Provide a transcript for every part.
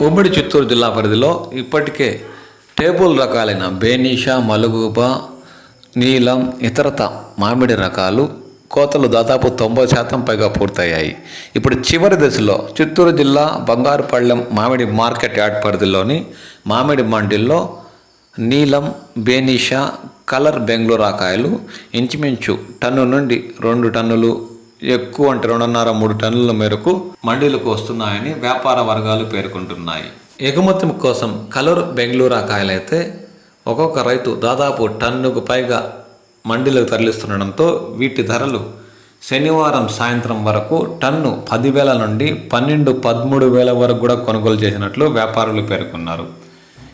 ఉమ్మడి చిత్తూరు జిల్లా పరిధిలో ఇప్పటికే టేబుల్ రకాలైన బేనీష మలుగుప నీలం ఇతరత మామిడి రకాలు కోతలు దాదాపు తొంభై శాతం పైగా పూర్తయ్యాయి. ఇప్పుడు చివరి దశలో చిత్తూరు జిల్లా బంగారుపళ్ళెం మామిడి మార్కెట్ యార్డ్ పరిధిలోని మామిడి మండిల్లో నీలం బేనిషా కలర్ బెంగళూరు ఆకాయలు ఇంచుమించు టన్ను నుండి రెండు టన్నులు ఎక్కువ అంటే రెండున్నర మూడు టన్నుల మేరకు మండీలకు వస్తున్నాయని వ్యాపార వర్గాలు పేర్కొంటున్నాయి. ఎగుమతి కోసం కలర్ బెంగళూరు కాయలైతే ఒక్కొక్క రైతు దాదాపు టన్నుకు పైగా మండీలకు తరలిస్తుండడంతో వీటి ధరలు శనివారం సాయంత్రం వరకు టన్ను పదివేల నుండి పన్నెండు పదమూడు వేల వరకు కూడా కొనుగోలు చేసినట్లు వ్యాపారులు పేర్కొన్నారు.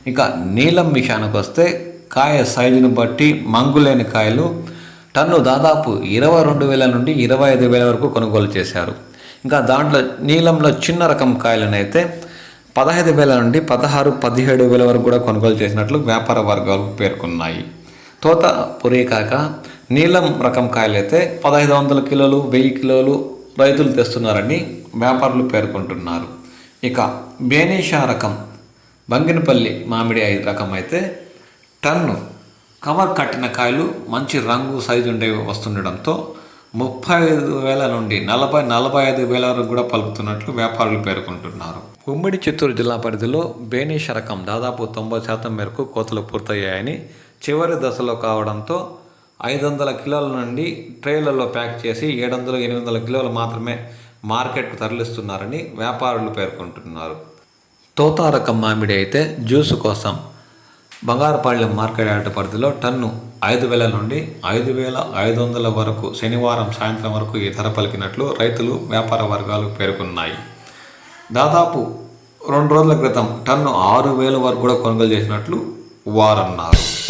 ఇక నీలం విషయానికి వస్తే కాయ సైజును బట్టి మంగులేని కాయలు టన్ను దాదాపు ఇరవై రెండు వేల నుండి ఇరవై ఐదు వేల వరకు కొనుగోలు చేశారు. ఇంకా దాంట్లో నీలంలో చిన్న రకం కాయలనైతే పదహైదు వేల నుండి పదహారు పదిహేడు వేల వరకు కూడా కొనుగోలు చేసినట్లు వ్యాపార వర్గాలు పేర్కొన్నాయి. తోత పొరే కాక నీలం రకం కాయలైతే పదహైదు వందల కిలోలు వెయ్యి కిలోలు రైతులు తెస్తున్నారని వ్యాపారులు పేర్కొంటున్నారు. ఇక బేనీషా రకం బంగినపల్లి మామిడి రకం అయితే టన్ను కవర్ కట్టిన కాయలు మంచి రంగు సైజు ఉండే వస్తుండడంతో ముప్పై ఐదు వేల నుండి నలభై నలభై ఐదు వేల వరకు కూడా పలుకుతున్నట్లు వ్యాపారులు పేర్కొంటున్నారు. ఉమ్మడి చిత్తూరు జిల్లా పరిధిలో బేనీష రకం దాదాపు తొంభై శాతం మేరకు కోతలు పూర్తయ్యాయని చివరి దశలో కావడంతో ఐదు వందల కిలోల నుండి ట్రేలలో ప్యాక్ చేసి ఏడు వందల ఎనిమిది వందల కిలోలు మాత్రమే మార్కెట్కు తరలిస్తున్నారని వ్యాపారులు పేర్కొంటున్నారు. తోతారకం మామిడి అయితే జ్యూస్ కోసం బంగారపాళ్యం మార్కెట్ యార్డ్ పరిధిలో టన్ను ఐదు వేల నుండి ఐదు వేల ఐదు వందల వరకు శనివారం సాయంత్రం వరకు ఈ ధర పలికినట్లు రైతులు వ్యాపార వర్గాలు పేర్కొన్నాయి. దాదాపు రెండు రోజుల క్రితం టన్ను ఆరు వేల వరకు కూడా కొనుగోలు చేసినట్లు వారన్నారు.